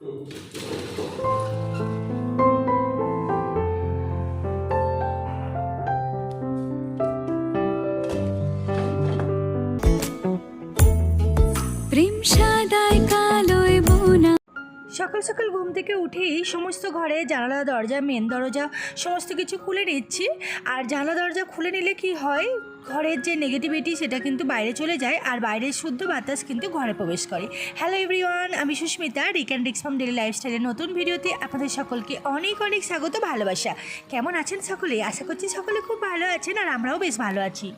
うん。সকাল সকাল ঘুম থেকে উঠেই সমস্ত ঘরে জানালা, দরজা মেন দরজা সমস্ত কিছু খুলে নিচ্ছি। আর জানালা, দরজা খুলে নিলে কি হয়? ঘরের যে নেগেটিভিটি সেটা কিন্তু বাইরে চলে যায় আর বাইরের শুদ্ধ বাতাস কিন্তু ঘরে প্রবেশ করে। হ্যালো এভরিওয়ান আমি Susmita Rick and Ricks from daily লাইফস্টাইলের নতুন ভিডিওতে আপনাদের সকলকে অনেক অনেক স্বাগত, ভালোবাসা। কেমন আছেন সকলে? আশা করছি সকলে খুব ভালো আছেন আর আমরাও বেশ ভালো আছি।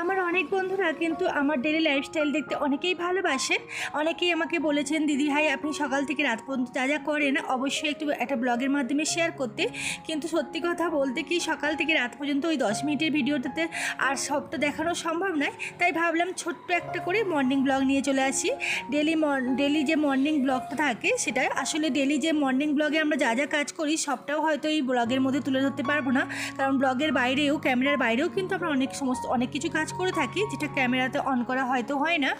আমার অনেক বন্ধুরা কিন্তু আমার ডেলি লাইফস্টাইল দেখতে অনেকেই ভালোবাসেন অনেকেই আমাকে বলেছেন, দিদি ভাই, আপনি সকাল থেকে রাত পর্যন্ত যা যা করেন, অবশ্যই একটু একটা ব্লগের মাধ্যমে শেয়ার করতে। কিন্তু সত্যি কথা বলতে কি, সকাল থেকে রাত পর্যন্ত ওই দশ মিনিটের ভিডিওটাতে আর সবটা দেখানো সম্ভব নয়। তাই ভাবলাম ছোট্ট একটা করে মর্নিং ব্লগ নিয়ে চলে আসি। ডেলি ডেলি যে মর্নিং ব্লগটা থাকে, সেটা আসলে ডেলি যে মর্নিং ব্লগে আমরা যা যা কাজ করি, সবটাও হয়তো এই ব্লগের মধ্যে তুলে ধরতে পারব না। কারণ ব্লগের বাইরেও ক্যামেরার বাইরেও কিন্তু আমরা অনেক সমস্ত, অনেক কিছু কাজ করে থাকি যেটা ক্যামেরাতে অন করা হয়তো হয় না।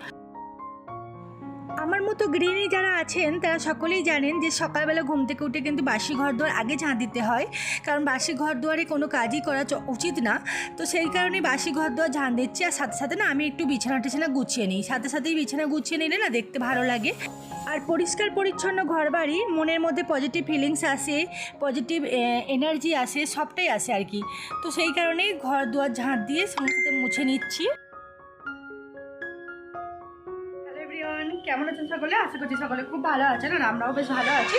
আমার মতো গৃহিণী যারা আছেন, তারা সকলেই জানেন যে সকালবেলা ঘুম থেকে উঠে কিন্তু বাসি ঘর দুয়ার আগে ঝাঁ দিতে হয়। কারণ বাসি ঘর দুয়ারে কোনো কাজই করা উচিত না। তো সেই কারণে বাসি ঘর দুয়ার ঝাঁ দিচ্ছি। আর সাথে সাথে না, আমি একটু বিছানা টিছানা গুছিয়ে নিই। সাথে সাথেই বিছানা গুছিয়ে নিলে না দেখতে ভালো লাগে। আর পরিষ্কার পরিচ্ছন্ন ঘর বাড়ি মনের মধ্যে পজিটিভ ফিলিংস আসে পজিটিভ এনার্জি আসে, সবটাই আসে আর কি। তো সেই কারণেই ঘর দুয়ার ঝাঁট দিয়ে সমস্ত মুছে নিচ্ছি। কেমন আছেন সকলে? আশা করছি সকলে খুব ভালো আছেন আর আমরাও বেশ ভালো আছি।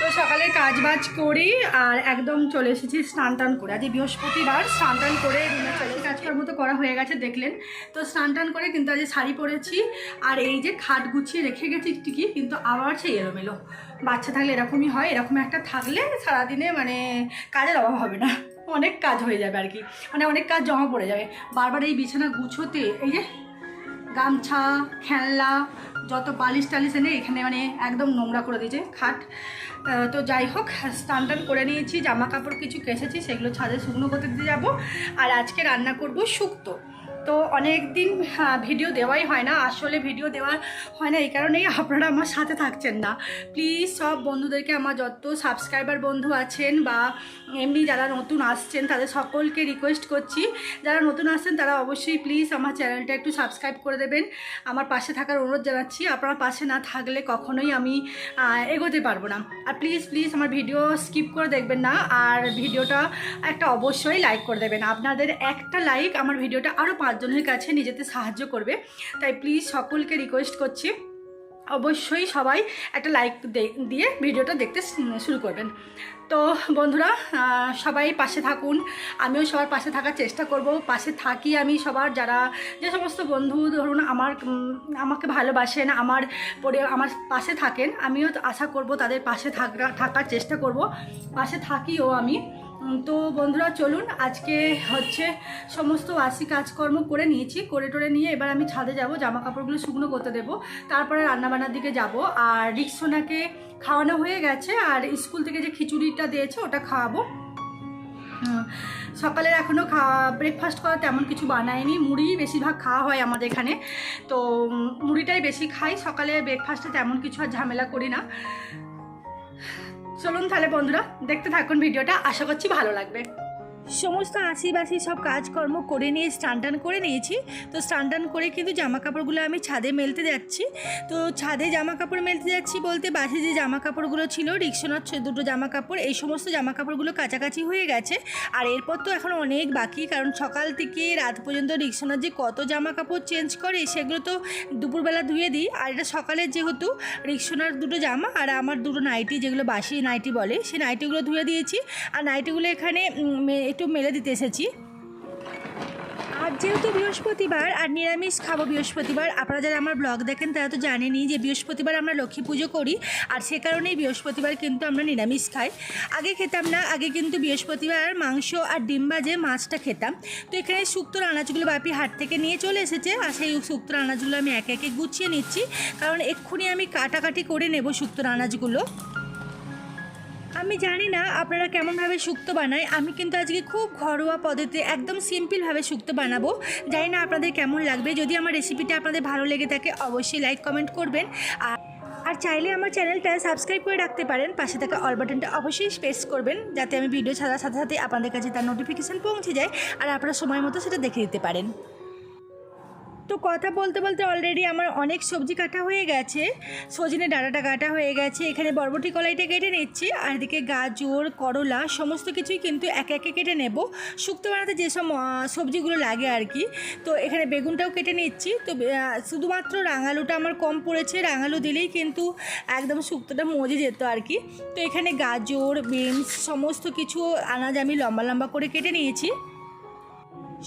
তো সকালে কাজ বাজ করি আর একদম চলে এসেছি স্নান টান করে। আজ বৃহস্পতিবার, স্নান টান করে রুমে চলে কাজকর্ম তো করা হয়ে গেছে, দেখলেন। তো স্নান টান করে কিন্তু আজ শাড়ি পরেছি আর এই যে খাট গুছিয়ে রেখে গেছি ঠিকই কিন্তু আবার সেই এলোমেলো। বাচ্চা থাকলে এরকমই হয়, এরকম একটা থাকলে সারাদিনে মানে কাজের অভাব হবে না। অনেক কাজ হয়ে যাবে আর কি। মানে অনেক কাজ জমা পড়ে যাবে। বারবার এই বিছানা গুছোতে, এই যে গামছা, খেলনা, যত বালিশ টালিশ এনে এখানে মানে একদম নোংরা করে দিয়েছে, খাট। তো যাই হোক, স্নান টান করে নিয়েছি, জামা কাপড় কিছু কেসেছি সেগুলো ছাদে শুকনো করতে দিয়ে যাব। আর আজকে রান্না করব শুক্তো। তো অনেক দিন ভিডিও দেওয়াই হয় না, আসলে ভিডিও দেওয়া হয় না, এই কারণেই আপনারা আমার সাথে থাকছেন না। প্লিজ সব বন্ধুদেরকে আমার যত সাবস্ক্রাইবার বন্ধু আছেন বা এমনি যারা নতুন আসছেন, তাদের সকলকে রিকোয়েস্ট করছি। যারা নতুন আসছেন, তারা অবশ্যই প্লিজ আমার চ্যানেলটা একটু সাবস্ক্রাইব করে দেবেন। আমার পাশে থাকার অনুরোধ জানাচ্ছি, আপনারা পাশে না থাকলে কখনোই আমি এগোতে পারব না। আর প্লিজ প্লিজ আমার ভিডিও স্কিপ করে দেখবেন না, আর ভিডিওটা একটা অবশ্যই লাইক করে দেবেন। আপনাদের একটা লাইক আমার ভিডিওটা আরও পাঁচজনের কাছে নিজেতে সাহায্য করবে। তাই প্লিজ সকলকে রিকোয়েস্ট করছি, অবশ্যই সবাই একটা লাইক দিয়ে ভিডিওটা দেখতে শুরু করবেন। তো বন্ধুরা সবাই পাশে থাকুন, আমিও সবার পাশে থাকার চেষ্টা করব। পাশে থাকি আমি সবার, যারা যে সমস্ত বন্ধু ধরুন আমার আমাকে ভালোবাসেন, আমার পরে, আমার পাশে থাকেন, আমিও আশা করব তাদের পাশে থাকা, থাকার চেষ্টা করব। পাশে থাকিও আমি। তো বন্ধুরা, চলুন, আজকে হচ্ছে সমস্ত বাসি কাজকর্ম করে নিয়েছি, করে টোরে নিয়ে এবার আমি ছাদে যাব জামা কাপড়গুলো শুকনো করতে দেবো, তারপরে রান্নাবান্নার দিকে যাব, আর রিক্সোনাকে খাওয়ানো হয়ে গেছে, আর স্কুল থেকে যে খিচুড়িটা দিয়েছে, ওটা খাওয়াবো। সকালের এখনও খাওয়া ব্রেকফাস্ট করা তেমন কিছু বানায়নি মুড়ি বেশিরভাগ খাওয়া হয় আমাদের এখানে, তো মুড়িটাই বেশি খাই, সকালে ব্রেকফাস্টে তেমন কিছু আর ঝামেলা করি না। চলুন তাহলে বন্ধুরা দেখতে থাকুন ভিডিওটা। আশা করছি ভালো লাগবে। সমস্ত আশিবাসি সব কাজকর্ম করে নিয়ে, স্নান টান করে নিয়েছি। তো স্নান টান করে কিন্তু জামা কাপড়গুলো আমি ছাদে মেলতে যাচ্ছি। তো ছাদে জামা কাপড় মেলতে যাচ্ছি বলতে বাসে যে জামা কাপড়গুলো ছিল, রিক্সোনার দুটো জামা কাপড় এই সমস্ত জামা কাপড়গুলো কাছাকাছি হয়ে গেছে। আর এরপর তো এখন অনেক বাকি, কারণ সকাল থেকে রাত পর্যন্ত রিক্সোনার যে কত জামা কাপড় চেঞ্জ করে, সেগুলো তো দুপুরবেলা ধুয়ে দিই। আর এটা সকালের যেহেতু রিক্সোনার দুটো জামা, আর আমার দুটো নাইটি, যেগুলো বাসি নাইটি বলে, সেই নাইটিগুলো ধুয়ে দিয়েছি। আর নাইটিগুলো এখানে একটু মেলে দিতে এসেছি। আর যেহেতু বৃহস্পতিবার আর নিরামিষ খাব বৃহস্পতিবার, আপনারা যারা আমার ব্লগ দেখেন তারা তো জানেনই যে বৃহস্পতিবার আমরা লক্ষ্মী পুজো করি, আর সে কারণেই বৃহস্পতিবার কিন্তু আমরা নিরামিষ খাই। আগে খেতাম না, আগে কিন্তু বৃহস্পতিবার মাংস আর ডিম ভাজে মাছটা খেতাম। তো এখানে শুক্তোর আনাজগুলো বাপি হাট থেকে নিয়ে চলে এসেছে, আর সেই শুক্তোর আনাজগুলো আমি একে একে গুছিয়ে নিচ্ছি। কারণ এক্ষুনি আমি কাটাকাটি করে নেব শুক্তোর আনাজগুলো আমি জানি না আপনারা কেমনভাবে শুক্তো বানায়। আমি কিন্তু আজকে খুব ঘরোয়া পদ্ধতিতে একদম সিম্পলভাবে শুক্তো বানাবো। জানি না আপনাদের কেমন লাগবে। যদি আমার রেসিপিটা আপনাদের ভালো লেগে থাকে, অবশ্যই লাইক, কমেন্ট করবেন। আর আর চাইলে আমার চ্যানেলটা সাবস্ক্রাইব করে রাখতে পারেন। পাশে থাকা অল বাটনটা অবশ্যই প্রেস করবেন, যাতে আমি ভিডিও ছাড়ার সাথে সাথে আপনাদের কাছে তার নোটিফিকেশান পৌঁছে যায়, আর আপনারা সময় মতো সেটা দেখে দিতে পারেন। তো কথা বলতে বলতে অলরেডি আমার অনেক সবজি কাটা হয়ে গেছে। সজনে ডাঁটাটা কাটা হয়ে গেছে। এখানে বরবটি কলাইটা কেটে নিচ্ছি। আর এদিকে গাজর, করলা, সমস্ত কিছুই কিন্তু একে একে কেটে নেব। শুক্তো বানাতে যেসব সবজিগুলো লাগে আর কি। তো এখানে বেগুনটাও কেটে নিচ্ছি। তো শুধুমাত্র রাঙালুটা আমার কম পড়েছে। রাঙালু দিলেই কিন্তু একদম শুক্তোটা মজে যেত আর কি। তো এখানে গাজর, বিনস, সমস্ত কিছু আনাজ আমি লম্বা লম্বা করে কেটে নিয়েছি।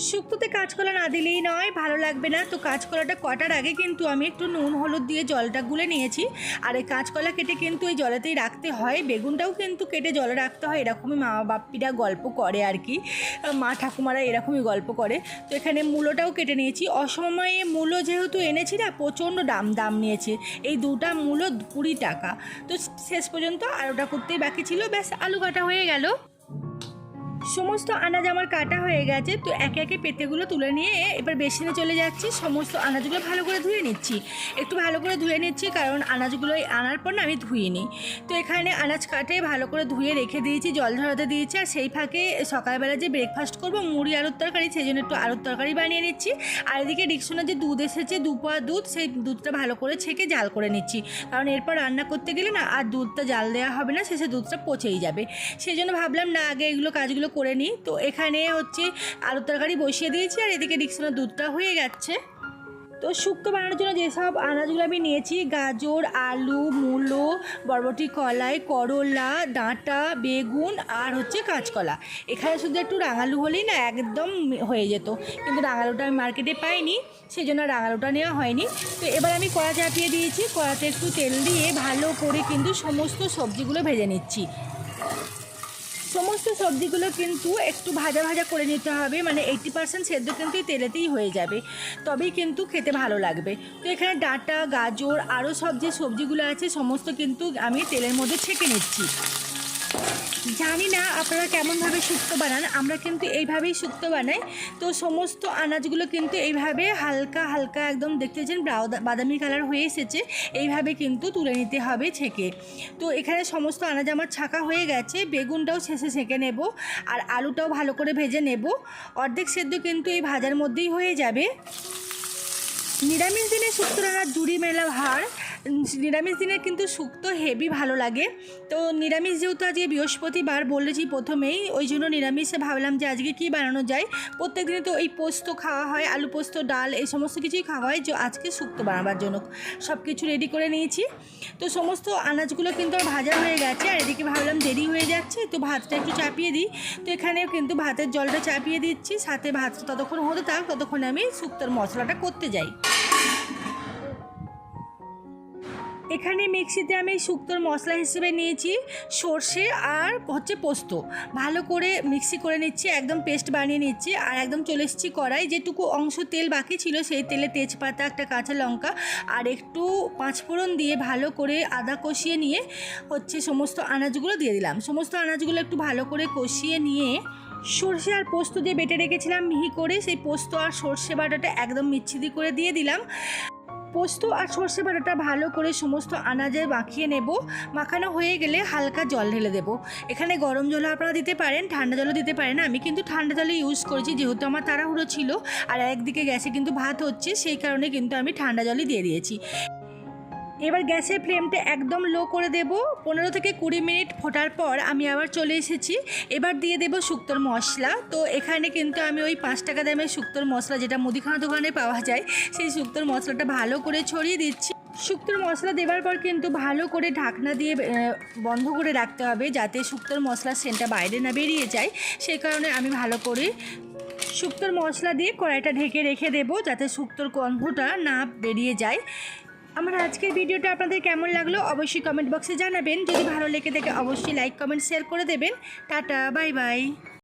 শুক্তোতে কাঁচকলা না দিলেই নয়, ভালো লাগবে না। তো কাঁচকলাটা কটার আগে কিন্তু আমি একটু নুন, হলুদ দিয়ে জলটা গুলে নিয়েছি। আর এই কাঁচকলা কেটে কিন্তু এই জলেতেই রাখতে হয়। বেগুনটাও কিন্তু কেটে জলে রাখতে হয়। এরকমই মা বাপ্পিরা গল্প করে আর কি। মা ঠাকুমারা এরকমই গল্প করে। তো এখানে মূলোটাও কেটে নিয়েছি। অসময়ে মূলো যেহেতু এনেছি না, প্রচণ্ড দাম দাম নিয়েছে। এই দুটা মূলো কুড়ি টাকা। তো শেষ পর্যন্ত আলুটা করতেই বাকি ছিল। ব্যাস, আলু কাটা হয়ে গেল। সমস্ত আনাজ আমার কাটা হয়ে গেছে, তো একে একে পেতেগুলো তুলে নিয়ে এবার বেসিনে চলে যাচ্ছি। সমস্ত আনাজগুলো ভালো করে ধুয়ে নিচ্ছি। একটু ভালো করে ধুয়ে নিচ্ছি, কারণ আনাজগুলো আনার পর না আমি ধুয়ে নিই তো এখানে আনাজ কাটে, ভালো করে ধুয়ে রেখে দিয়েছি, জল ঝরাতে দিয়েছি, আর সেই ফাঁকে সকালবেলা যে ব্রেকফাস্ট করব, মুড়ি আলুর তরকারি, সেই জন্য একটু আলুর তরকারি বানিয়ে নিচ্ছি। আর এদিকে রিক্সনের যে দুধ এসেছে দুপা দুধ, সেই দুধটা ভালো করে ছেঁকে জাল করে নিচ্ছি। কারণ এরপর রান্না করতে গেলে না আর দুধটা জাল দেওয়া হবে না, শেষে দুধটা পচেই যাবে। সেই জন্য ভাবলাম না, আগে এগুলো কাজগুলো করে নিই। তো এখানে হচ্ছে আলুর তরকারি বসিয়ে দিয়েছি আর এদিকে রিক্সনের দুধটা হয়ে যাচ্ছে তো শুক্তো বানানোর জন্য যেসব আনাজগুলো আমি নিয়েছি, গাজর, আলু, মূলো, বরবটি, কলাই, করলা, ডাঁটা, বেগুন আর হচ্ছে কাঁচকলা। এখানে শুধু একটু রাঙালু হলেই না একদম হয়ে যেত। কিন্তু রাঙালুটা আমি মার্কেটে পাইনি সেই জন্য রাঙালুটা নেওয়া হয়নি। তো এবার আমি কড়া চাপিয়ে দিয়েছি, কড়াতে একটু তেল দিয়ে ভালো করে কিন্তু সমস্ত সবজিগুলো ভেজে নিচ্ছি। সমস্ত সবজিগুলো কিন্তু একটু ভাজা ভাজা করে নিতে হবে মানে এইটি পার্সেন্ট সেদ্ধ কিন্তু এই তেলেতেই হয়ে যাবে, তবেই কিন্তু খেতে ভালো লাগবে। তো এখানে ডাঁটা, গাজর, আরও সব যে সবজিগুলো আছে, সমস্ত কিন্তু আমি তেলের মধ্যে ছেঁকে নিচ্ছি। জানি না আপনারা কেমনভাবে শুক্তো বানান আমরা কিন্তু এইভাবেই শুক্তো বানাই। তো সমস্ত আনাজগুলো কিন্তু এইভাবে হালকা হালকা একদম দেখতেছেন ব্রাউ- বাদামি কালার হয়ে এসেছে এইভাবে কিন্তু তুলে নিতে হবে ছেঁকে। তো এখানে সমস্ত আনাজ আমার ছাকা হয়ে গেছে বেগুনটাও শেষে ছেঁকে নেব আর আলুটাও ভালো করে ভেজে নেব। অর্ধেক সেদ্ধ কিন্তু এই ভাজার মধ্যেই হয়ে যাবে। নিরামিষ দিনে শুক্তো রান্নার জুড়ি মেলা উম, নিরামিষ দিনে কিন্তু শুক্তো হেভি ভালো লাগে। তো নিরামিষ যেহেতু আজকে বৃহস্পতিবার, বলেছি প্রথমেই, ওই জন্য নিরামিষে ভাবলাম যে আজকে কি বানানো যায়। প্রত্যেক দিনে তো এই পোস্ত খাওয়া হয়, আলু পোস্ত, ডাল, এই সমস্ত কিছুই খাওয়া হয়, যে আজকে শুক্তো বানাবার জন্য। সব কিছু রেডি করে নিয়েছি। তো সমস্ত আনাজগুলো কিন্তু ভাজা হয়ে গেছে, আর এদিকে ভাবলাম দেরি হয়ে যাচ্ছে, তো ভাতটা একটু চাপিয়ে দিই। তো এখানে কিন্তু ভাতের জলটা চাপিয়ে দিচ্ছি, সাথে ভাত ততক্ষণ হতে থাক, ততক্ষণ আমি শুক্তোর মশলাটা করতে যাই। এখানে মিক্সিতে আমি শুক্তোর মশলা হিসেবে নিয়েছি, সর্ষে আর হচ্ছে পোস্ত। ভালো করে মিক্সি করে নিচ্ছি, একদম পেস্ট বানিয়ে নিচ্ছি, আর একদম চলে এসেছি কড়াই। যেটুকু অংশ তেল বাকি ছিল, সেই তেলে তেজপাতা, একটা কাঁচা লঙ্কা, আর একটু পাঁচফোড়ন দিয়ে ভালো করে আদা কষিয়ে নিয়ে হচ্ছে সমস্ত আনাজগুলো দিয়ে দিলাম। সমস্ত আনাজগুলো একটু ভালো করে কষিয়ে নিয়ে সর্ষে আর পোস্ত দিয়ে বেটে রেখেছিলাম মিহি করে। সেই পোস্ত আর সর্ষে বাটাটা একদম মিচ্ছিদি করে দিয়ে দিলাম। পোস্ত আর সর্ষে বাটাটা ভালো করে সমস্ত আনাজে মাখিয়ে নেব। মাখানো হয়ে গেলে হালকা জল ঢেলে দেবো। এখানে গরম জলও আপনারা দিতে পারেন, ঠান্ডা জলও দিতে পারেন। আমি কিন্তু ঠান্ডা জলে ইউজ করেছি, যেহেতু আমার তাড়াহুড়ো ছিল। আর একদিকে গ্যাসে কিন্তু ভাত হচ্ছে, সেই কারণে কিন্তু আমি ঠান্ডা জলই দিয়ে দিয়েছি। এবার গ্যাসের ফ্লেমটা একদম লো করে দেব। পনেরো থেকে কুড়ি মিনিট ফোটার পর আমি আবার চলে এসেছি। এবার দিয়ে দেব শুক্তোর মশলা। তো এখানে কিন্তু আমি ওই পাঁচ টাকা দামের শুক্তোর মশলা, যেটা মুদিখানা দোকানে পাওয়া যায়, সেই শুক্তোর মশলাটা ভালো করে ছড়িয়ে দিচ্ছি। শুক্তোর মশলা দেওয়ার পর কিন্তু ভালো করে ঢাকনা দিয়ে বন্ধ করে রাখতে হবে, যাতে শুক্তোর মশলার সেন্টটা বাইরে না বেরিয়ে যায়। সেই কারণে আমি ভালো করে শুক্তোর মশলা দিয়ে কড়াইটা ঢেকে রেখে দেবো, যাতে শুক্তোর গন্ধটা না বেরিয়ে যায়। আমার আজকের ভিডিওটা আপনাদের কেমন লাগল অবশ্যই কমেন্ট বক্সে জানাবেন। যদি ভালো লেগে থাকে, অবশ্যই লাইক কমেন্ট শেয়ার করে দেবেন। Tata bye bye